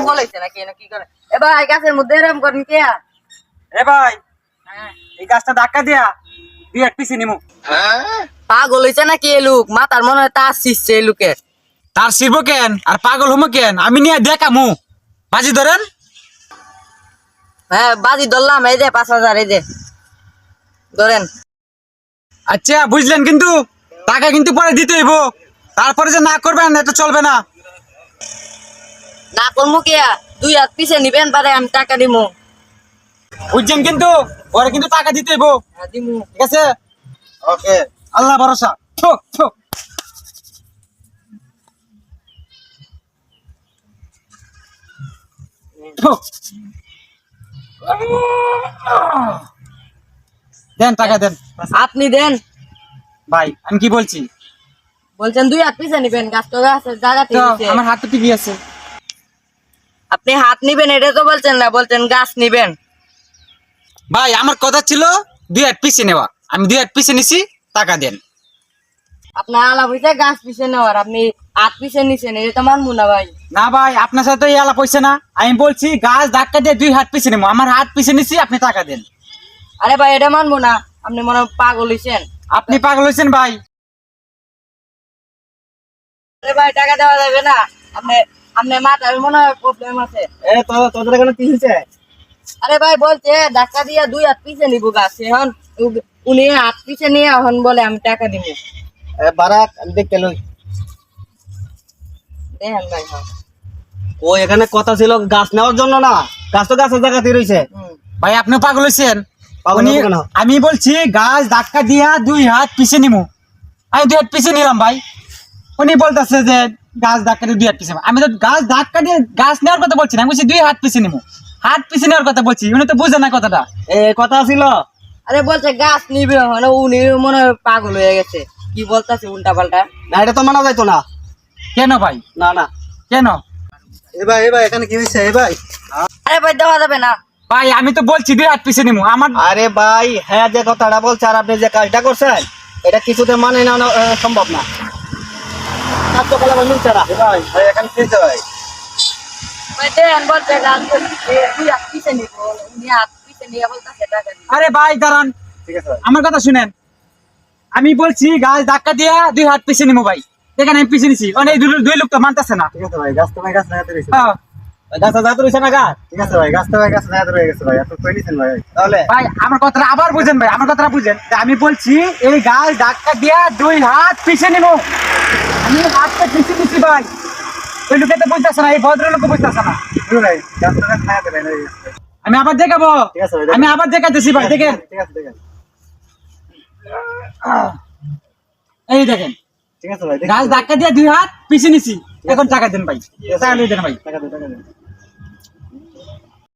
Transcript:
হয়েছে নাকি না কি করে এ ভাই গাছের মধ্যে এরম করেন কে এ ভাই এই গাছটা ধাক্কা দিয়া দুই এক পিছিয়ে নিমু। পাগল হয়েছে নাকি এ লোক? মাথার মনে হয় তার শিখছে এই লোকের। তার শিরব কেন? আর পাগল হমো কেন? আমি নিয়ে দেখামু। বাজি ধরেন। হ্যাঁ বাজি ধরলাম এই যে পাঁচ হাজার এই যে। ধরেন। আচ্ছা বুঝলেন কিন্তু? টাকা কিন্তু পরে দিতে হইব। তারপরে যে না করবেন এটা চলবে না। না করব কে দুই হাত পিছে নিবেন পারে আমি টাকা দিমু। বুঝছেন কিন্তু? পরে কিন্তু টাকা দিতে হইব। হ্যাঁ, দিমু। ঠিক আছে? ওকে। আল্লাহ ভরসা। ঠোক ঠোক ঠোক। দেন টাকা দেন। আপনি দেন। ভাই আমি কি বলছি? বলছেন দুই হাত পিছে নিবেন গাছ তো তো নিচে। আমার হাতে টিভি আছে। আপনি হাত নিবেন এটা তো বলছেন না বলছেন গাছ নিবেন। ভাই আমার কথা ছিল দুই হাত পিছিয়ে নেওয়া। আমি দুই হাত পিছিয়ে নিছি টাকা দেন। আপনার আলাপ হইছে গাছ পিছে নেওয়ার আপনি হাত নিছেন এটা তো মানবো না ভাই। না ভাই আপনার সাথে এই আলাপ হইছে না। আমি বলছি গাছ ধাক্কা দিয়ে দুই হাত পিছিয়ে নেব। আমার হাত পিছিয়ে নিছি আপনি টাকা দেন। আরে ভাই এটা মানবো না। আপনি মনে পাগল হইছেন। আপনি পাগল হয়েছেন ভাই। আরে ভাই টাকা দেওয়া যাবে না। আপনি আপনি মনে হয় প্রবলেম আছে। এ তো তোদের এখানে কি হয়েছে? আরে ভাই বলছে ধাক্কা দিয়ে দুই হাত পিছে নিবো গাছ। এখন উনি হাত পিছে নিয়ে এখন বলে আমি টাকা দিব। এ বারাক আমি দেখতে লই। দেখেন ভাই হ্যাঁ। ও এখানে কথা ছিল গাছ নেওয়ার জন্য না। গাছ তো গাছের জায়গাতে রয়েছে। ভাই আপনি পাগল হয়েছেন? আমি বলছি গাছ ধাক্কা দিয়া দুই হাত পিছিয়ে নিমু। আমি দুই হাত পিছিয়ে নিলাম ভাই। উনি বলতেছে যে গাছ ধাক্কা দিয়ে দুই হাত পিছিয়ে আমি তো গাছ ধাক্কা দিয়ে গাছ নেওয়ার কথা বলছি না আমি বলছি দুই হাত পিছিয়ে নিমু হাত পিছিয়ে নেওয়ার কথা বলছি উনি তো বুঝে না কথাটা। এ কথা ছিল? আরে বলছে গাছ নিবে এখন উনি মনে হয় পাগল হয়ে গেছে। কি বলতেছে উল্টা পাল্টা? না এটা তো মানা যাইতো না। কেন ভাই? না না। কেন? এ ভাই এ ভাই এখানে কি হয়েছে এ ভাই। আরে ভাই দেওয়া যাবে না। ভাই আমি তো বলছি দুই হাত পিছিয়ে নিমু আমার আরে ভাই হ্যাঁ যে কথাটা বলছে আর আপনি যে কাজটা করছেন এটা কিছুতে মানে না না, সম্ভব না। কলা ভাই? ভাই এখানে ভাই আরে ভাই দাঁড়ান। ঠিক আছে ভাই। আমার কথা শুনেন। আমি বলছি গাছ ধাক্কা দিয়া দুই হাত পিছিয়ে নিবো ভাই। দেখেন আমি পিছিয়ে নিছি। অনেক দুই দুই লোক তো মানতেছে না। ঠিক আছে ভাই গাছ তো ভাই গাছ লাগাতে রয়েছে। হ্যাঁ। গাছ রয়েছে না গাছ? ঠিক আছে ভাই গাছ তো ভাই গাছ লাগাতে রয়ে গেছে ভাই আপনি কই নিছেন ভাই? তাহলে? ভাই আমার কথাটা আবার বুঝেন ভাই আমার কথাটা বুঝেন। যে আমি বলছি এই গাছ ধাক্কা দিয়া দুই হাত পিছিয়ে নিব আমি হাতটা পিছিয়ে নিছি ভাই। ওই লোকেতে বুঝতেছে না এই ভদ্রলোক বুঝতেছে না। ভাই রয়ে গেছে আমি আবার দেখাবো। আমি আবার দেখাতেছি ভাই দেখেন। ঠিক আছে এই দেখেন। ঠিক আছে ভাই দেখেন। গাছ ধাক্কা দিয়ে দুই হাত পিছিয়ে নিছি। এখন টাকা দেন ভাই। টাকা দেন ভাই। টাকা দেন টাকা দেন।